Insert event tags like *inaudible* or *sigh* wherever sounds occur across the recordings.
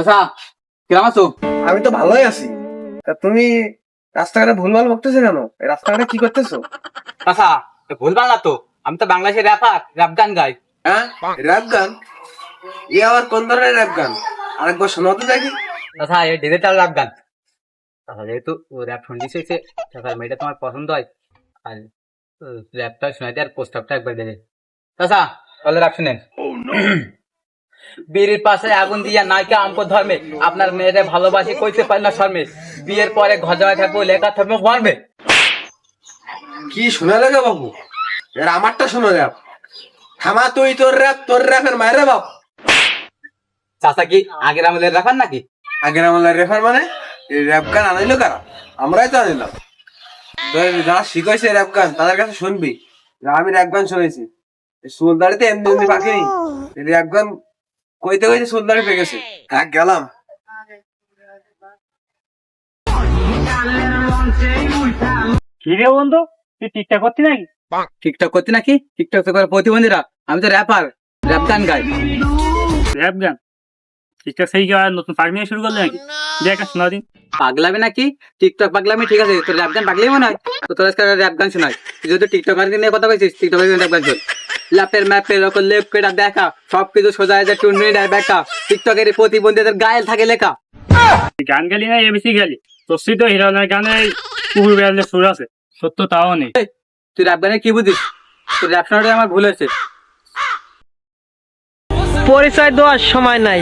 চাচা কিরাম আছো? আমি তো ভালোই আছি। তা তুমি রাস্তাঘাটে ভুলভাল বকতেছো কেন? এই রাস্তাঘাটে কি করতেছো? চাচা ভুল বাংলা তো। আমি তো বাংলাদেশের র্যাপার র্যাপ গান গাই। হ্যাঁ? র্যাপ গান? ই আবার কোন ধরনের র্যাপ গান? আরেকবার শোনাও তো দেখি। চাচা এই ডিজিটাল র্যাপ গান। চাচা যেহেতু র্যাপ শুনতেছি সে চাচা মেয়েটা তোমার পছন্দ হয়। আর র্যাপটা শোনাতে আর পোস্টারটা একবার দেবে। চাচা তাহলে র্যাপ শুনেন। *clears throat* বীরের পাশে আগুন দিয়া নায়িকা আমকো ধর্মে। আপনার মেয়েরে ভালোবাসি কইতে পারি না শর্মে। বিয়ের পরে ঘর জামাই থাকব লেখা থাকব মর্মে। কি শোনা লাগে বাবু? এর আমারটা শোনো র্যাপ থামা তুই তোর র্যাপ তোর র্যাপের মায়ের বাপ। চাচা কি আগের আমাদের রাখান নাকি? আগের আমলের রেফার মানে? এই র্যাপ গান আনাইলো কারা? আমরাই তো আনিলাম। যারা শিখাইছে র্যাপ গান তাদের কাছে শুনবি। আমি র্যাপ গান শুনেছি সুলদারিতে এমনি এমনি পাখিনি র্যাপ গান কইতে কইতে সুলদারি পেয়ে গেছে। হ্যাঁ গেলাম। কি রে বন্ধু? তুই টিকটক করতি নাকি? ঠিকঠাক করতে নাকি? ঠিকঠাক করে প্রতিবন্ধীরা। আমি তো র্যাপার র্যাপ গান গাই। র্যাপ গান? টিকটক সেই কি নতুন নিয়ে শুরু করলে নাকি? দেখ একটা শোনা দিন। পাগলামি নাকি? টিকটক পাগলামি ঠিক আছে তোর র্যাপ গান পাগলামি মনে হয়? তো তোর আজকে র্যাপ গান শোনায়। তুই যেহেতু টিকটক আর নিয়ে কথা বলছিস টিকটক র্যাপ গান শোন ল্যাপের ম্যাপের ওকে লেপ কেটা দেখা। সবকিছু সোজা যায় টুন্ডি দেয় বেকা টিকটকের প্রতিবন্ধীদের গায়েল থাকে লেখা। গান গেলি না এবিসি গেলি? তোর সেই তো হিরোনের গানে কুকুর বেড়ালে সুর আছে। সত্য তাও নেই। তুই র্যাপ গানে কি বুঝিস? তোর র্যাপ শোনাটাই আমার ভুল হয়েছে। পরিচয় দেওয়ার সময় নাই।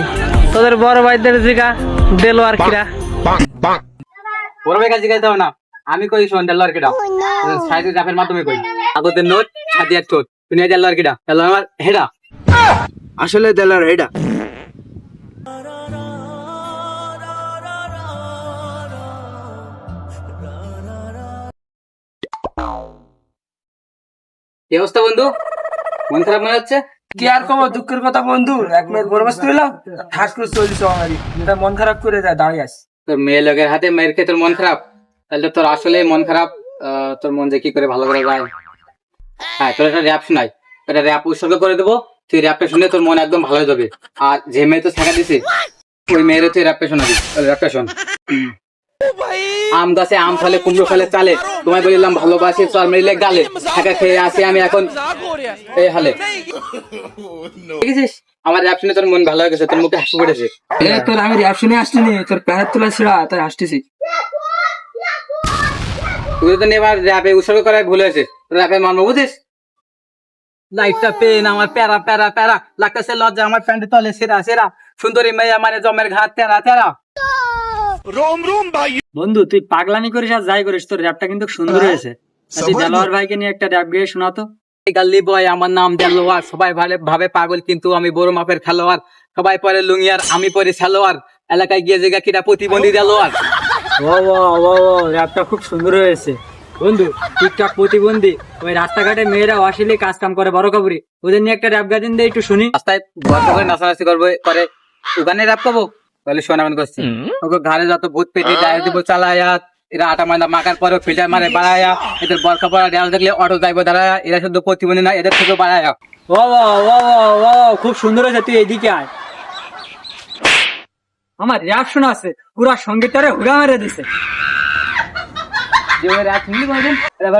তোদের বড় ভাইদের জিগা দেলো আর কিরা। বড় ভাই কাছে জিজ্ঞাসা হবে না। আমি কই শোন দেলোয়ার কেটা সাইডের র্যাপের মাধ্যমে কই। আগতের নোট এক ঠোঁট। কেটা দেলোয়ার আমার হেডা? আসলে দেলার এটা কি অবস্থা বন্ধু? মন খারাপ মনে হচ্ছে? কি আর কম দুঃখের কথা বন্ধু? এক মিনিট বরবাস্ত হইলাম ঠাস করে আমারই এটা মন খারাপ করে যায় দাঁড়িয়ে আস তোর মেয়ে লোকের হাতে মেয়ের খেয়ে তোর মন খারাপ? তাহলে তোর আসলে মন খারাপ আহ, তোর মন যে কি করে ভালো করে যায়? হ্যাঁ তোর একটা র্যাপ শোনাই। একটা র্যাপ উৎসর্গ করে দেবো, তুই র্যাপটা শুনে তোর মন একদম ভালো যাবে। আর যে মেয়ে তো শেখা দিছে, ওই মেয়ের তুই র্যাপটা শোনাবি। র্যাপটা শোন। আম গাছে আম ফলে, কুমড়ো ফলে চালে। তোমায় বলিলাম, ভালোবাসি চর মেরিলে গালে। ঢাকা খেয়ে আসি আমি এখন এই হালে। দেখেছিস? আমার র্যাপ শুনে তোর মন ভালো হয়ে গেছে, তোর মুখে হাসি পড়েছে তোর আমি র্যাপ শুনে আসছিনি তোর প্যারের তোলা ছিড়া, তাই আসতেছি তুই তো এবার র্যাপে উৎসর্গ করায় ভুল হয়েছে। র্যাপে বুঝিস? লাইটটা পেন আমার প্যারা প্যারা প্যারা। লাগতেছে লজ্জা আমার প্যান্টে তলে সেরা সেরা। সুন্দরী মেয়ে মানে জমের ঘাট তেরা তেরা। বন্ধু তুই পাগলামি করিস আর যাই করিস তোর র্যাপটা কিন্তু সুন্দর হয়েছে। আর দেলোয়ার ভাইকে নিয়ে একটা র্যাপ গিয়ে শোনাতো গাল্লি বয় আমার নাম দেলোয়ার। সবাই ভালো ভাবে পাগল কিন্তু আমি বড় মাপের খেলোয়াড়। সবাই পরে লুঙ্গিয়ার আমি পরে সালোয়ার। এলাকায় গিয়ে জায়গা কিটা প্রতিবন্ধী দেলোয়ার। র্যাপটা খুব সুন্দর হয়েছে। বন্ধু টিকটক প্রতিবন্ধী ওই রাস্তাঘাটে মেয়েরা অশ্লীল কাজ কাম করে বড় কাবুরি ওদের নিয়ে একটা র্যাপ গাজন দিয়ে একটু শুনি। রাস্তায় গল্প করে নাচানাচি করবে করে ওখানে র্যাপ করব? তাহলে শোনা মনে করছি। ওকে ঘরে যত ভূত পেটে ডায়ের দিব চালায়া এরা আটা ময়দা মাখার পরে ফিল্টার মারে বাড়ায়া এদের বরকা পড়া ডেল দেখলে অটো যাইবো দাঁড়ায়া এরা শুধু প্রতিবন্ধী না এদের থেকে বাড়ায়া। ও ও ও ও খুব সুন্দর হয়েছে তুই এদিকে আয়। আমার র্যাপ শোনা আছে। পুরা সঙ্গীতারে হুড়া মেরে দিছে। র্যাপ শুনলি ভাই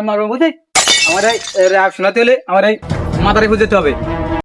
মারবো আমার এই র্যাপ শোনাতে হলে আমার এই মাথারে খুঁজতে হবে।